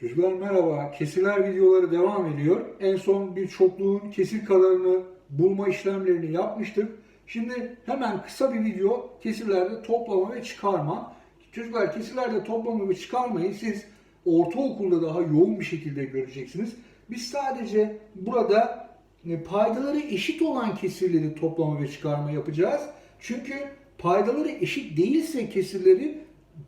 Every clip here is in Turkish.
Çocuklar merhaba. Kesirler videoları devam ediyor. En son bir çokluğun kesir kadarını bulma işlemlerini yapmıştık. Şimdi hemen kısa bir video kesirlerde toplama ve çıkarma. Çocuklar kesirlerde toplama ve çıkarmayı siz ortaokulda daha yoğun bir şekilde göreceksiniz. Biz sadece burada e, paydaları eşit olan kesirleri toplama ve çıkarma yapacağız. Çünkü paydaları eşit değilse kesirleri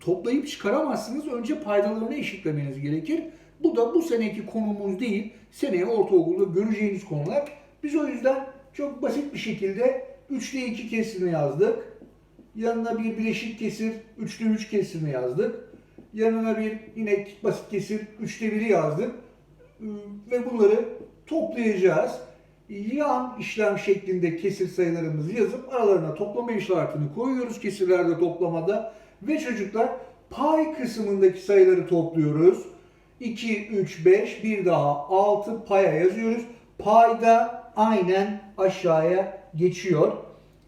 toplayıp çıkaramazsınız. Önce paydalarını eşitlemeniz gerekir. Bu da bu seneki konumuz değil. Seneye ortaokulda göreceğiniz konular. Biz o yüzden çok basit bir şekilde 3'te 2 kesirini yazdık. Yanına bir bileşik kesir 3'te 3 kesirini yazdık. Yanına bir yine basit kesir 3'te 1'i yazdık. Ee, Ve bunları toplayacağız. Yan işlem şeklinde kesir sayılarımızı yazıp aralarına toplama işaretini koyuyoruz kesirlerde toplamada. Ve çocuklar pay kısmındaki sayıları topluyoruz. 2, 3, 5, bir daha 6 paya yazıyoruz. Payda aynen aşağıya geçiyor.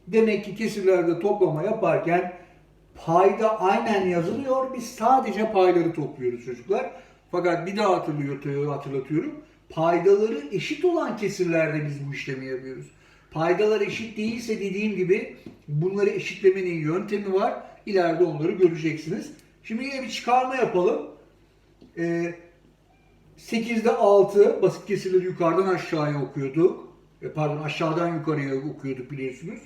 Demek ki kesirlerde toplama yaparken payda aynen yazılıyor. Biz sadece payları topluyoruz çocuklar. Fakat bir daha hatırlatıyorum. Paydaları eşit olan kesirlerde biz bu işlemi yapıyoruz. Paydalar eşit değilse dediğim gibi bunları eşitlemenin yöntemi var. İleride onları göreceksiniz. Şimdi yine bir çıkarma yapalım. Ee, 8'de 6 basit kesirleri yukarıdan aşağıya okuyorduk. E, pardon aşağıdan yukarıya okuyorduk biliyorsunuz.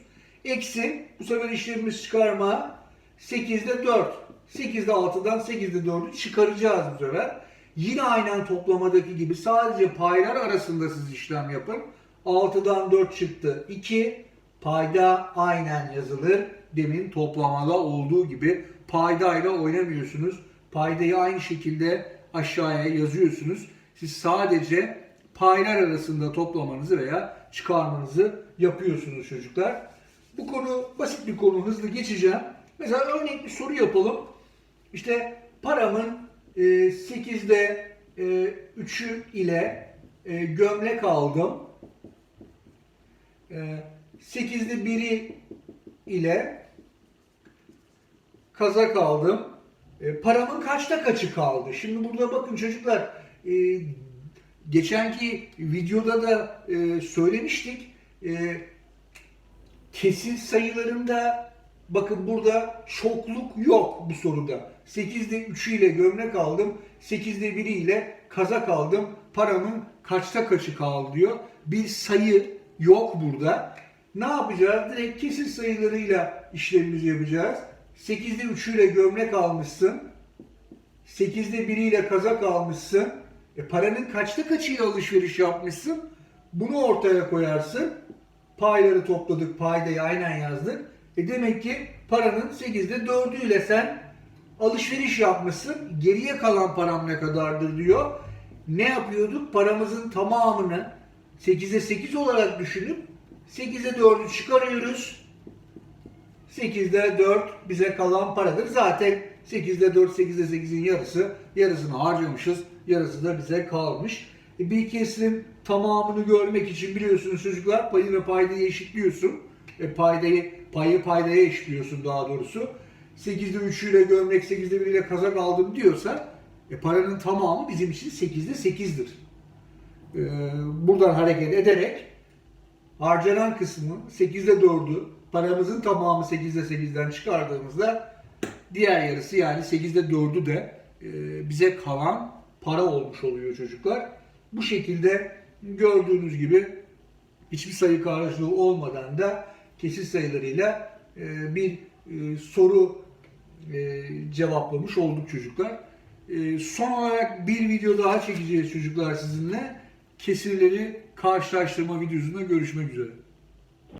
Eksi bu sefer işlemimiz çıkarma 8'de 4. 8'de 6'dan 8'de 4'ü çıkaracağız bu sefer. Yine aynen toplamadaki gibi sadece paylar arasında siz işlem yapın. 6'dan 4 çıktı 2. Payda aynen yazılır. Demin toplamada olduğu gibi paydayla oynamıyorsunuz. Paydayı aynı şekilde aşağıya yazıyorsunuz. Siz sadece paylar arasında toplamanızı veya çıkarmanızı yapıyorsunuz çocuklar. Bu konu basit bir konu. Hızlı geçeceğim. Mesela örnek bir soru yapalım. İşte paramın e, 8'de e, 3'ü ile e, gömlek aldım. E, 8'de 1'i ile kazak aldım. E, paramın kaçta kaçı kaldı? Şimdi burada bakın çocuklar e, geçenki videoda da e, söylemiştik. E, kesin sayılarında bakın burada çokluk yok bu soruda. 8'de 3'ü ile gömlek aldım. 8'de 1'i ile kazak aldım. Paramın kaçta kaçı kaldı diyor. Bir sayı yok burada. Ne yapacağız? Direkt kesin sayılarıyla işlemimizi yapacağız. 8'de 3'ü ile gömlek almışsın. 8'de 1'i ile kazak almışsın. E paranın kaçta kaçıyla alışveriş yapmışsın? Bunu ortaya koyarsın. Payları topladık, paydayı aynen yazdık. E demek ki paranın 8'de 4'ü ile sen alışveriş yapmışsın. Geriye kalan param ne kadardır diyor. Ne yapıyorduk? Paramızın tamamını 8'e 8 olarak düşünüp 8'e 4'ü çıkarıyoruz. 8'de 4 bize kalan paradır. Zaten 8'de 4, 8'de 8'in yarısı. Yarısını harcamışız. Yarısı da bize kalmış. E bir kesirin tamamını görmek için biliyorsunuz çocuklar payı ve paydayı eşitliyorsun. E paydayı, payı paydaya eşitliyorsun daha doğrusu. 8'de 3 ile gömlek, 8'de 1 ile kazak aldım diyorsan e paranın tamamı bizim için 8'de 8'dir. E, buradan hareket ederek harcanan kısmı 8'de 4'ü paramızın tamamı 8'de 8'den çıkardığımızda diğer yarısı yani 8'de 4'ü de e, bize kalan para olmuş oluyor çocuklar. Bu şekilde gördüğünüz gibi hiçbir sayı karşılığı olmadan da kesir sayılarıyla e, bir e, soru cevaplamış olduk çocuklar. Son olarak bir video daha çekeceğiz çocuklar sizinle. Kesirleri karşılaştırma videosunda görüşmek üzere.